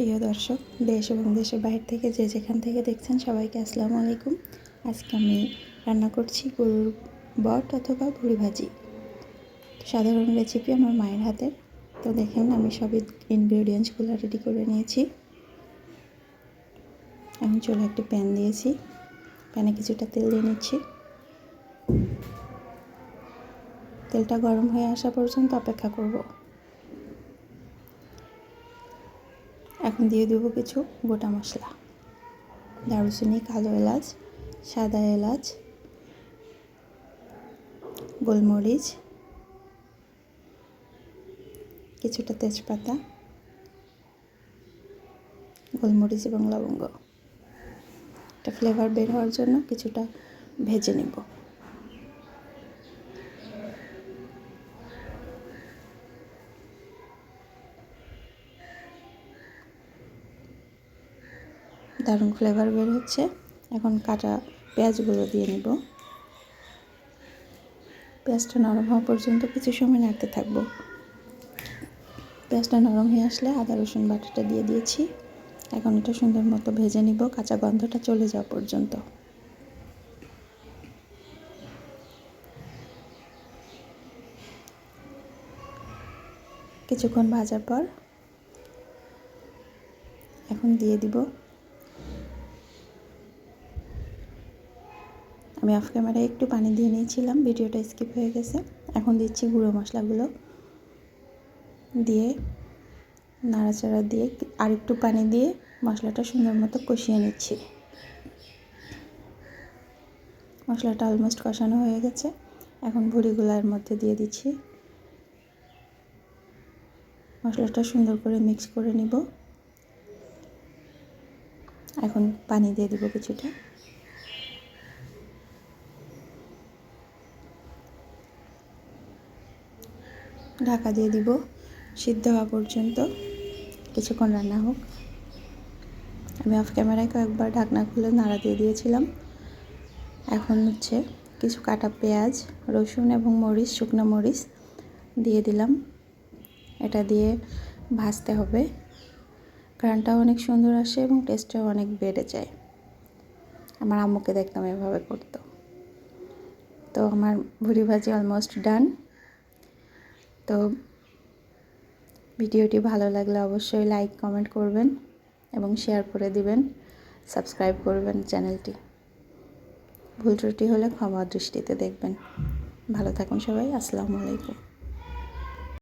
প্রিয় দর্শক, দেশ এবং দেশের বাইরে থেকে যে যেখান থেকে দেখছেন সবাইকে আসসালামু আলাইকুম। আজকে আমি রান্না করছি গরুর বট অথবা ভুড়ি ভাজি। সাধারণ রেসিপি আমার মায়ের হাতের। তো দেখেন, আমি সব ইনগ্রেডিয়েন্টসগুলো রেডি করে নিয়েছি। এখন চলে একটি প্যান দিয়েছি। প্যানে কিছুটা তেল দিয়ে নিচ্ছি। তেলটা গরম হয়ে আসা পর্যন্ত অপেক্ষা করব। এখন দিয়ে দেব কিছু গোটা মশলা। দারুচিনি, কালো এলাচ, সাদা এলাচ, গোলমরিচ, কিছুটা তেজপাতা, গোলমরিচ এবং লবঙ্গ। একটা ফ্লেভার বের হওয়ার জন্য কিছুটা ভেজে নেব। দারুণ ফ্লেভার বের হচ্ছে এখন কাটা পেঁয়াজগুলো দিয়ে নিব। পেঁয়াজটা নরম হওয়া পর্যন্ত কিছু সময় নাড়তে থাকব। পেঁয়াজটা নরম হয়ে আসলে আদা, রসুন বাটাটা দিয়ে দিয়েছি। এখন এটা সুন্দর মতো ভেজে নিব, কাঁচা গন্ধটা চলে যাওয়া পর্যন্ত। কিছুক্ষণ ভাজার পর এখন দিয়ে দিব আমি অফ ক্যামেরায় একটু পানি দিয়ে নিয়েছিলাম, ভিডিওটা স্কিপ হয়ে গেছে। এখন দিচ্ছি গুঁড়ো মশলাগুলো দিয়ে, নাড়াচাড়া দিয়ে আর একটু পানি দিয়ে মশলাটা সুন্দর মতো কষিয়ে নিচ্ছি। মশলাটা অলমোস্ট কষানো হয়ে গেছে। এখন ভুড়িগুলার মধ্যে দিয়ে দিচ্ছি। মশলাটা সুন্দর করে মিক্স করে নিব। এখন পানি দিয়ে দিব কিছুটা। ঢাকা দিয়ে দিব, সিদ্ধ হওয়া পর্যন্ত। কিছুক্ষণ রান্না হোক। আমি অফ ক্যামেরায় কয়েকবার ঢাকনা খুলে নাড়া দিয়ে দিয়েছিলাম। এখন হচ্ছে কিছু কাটা পেঁয়াজ, রসুন এবং মরিচ, শুকনো মরিচ দিয়ে দিলাম। এটা দিয়ে ভাজতে হবে। ঘ্রানটাও অনেক সুন্দর আসে এবং টেস্টটাও অনেক বেড়ে যায়। আমার আম্মুকে দেখতাম এভাবে করতো। তো আমার ভুড়ি ভাজি অলমোস্ট ডান তো ভিডিওটি ভালো লাগলে অবশ্যই লাইক, কমেন্ট করবেন এবং শেয়ার করে দিবেন, সাবস্ক্রাইব করবেন চ্যানেলটি। ভুল ত্রুটি হলে ক্ষমা দৃষ্টিতে দেখবেন। ভালো থাকুন সবাই, আসসালামু আলাইকুম।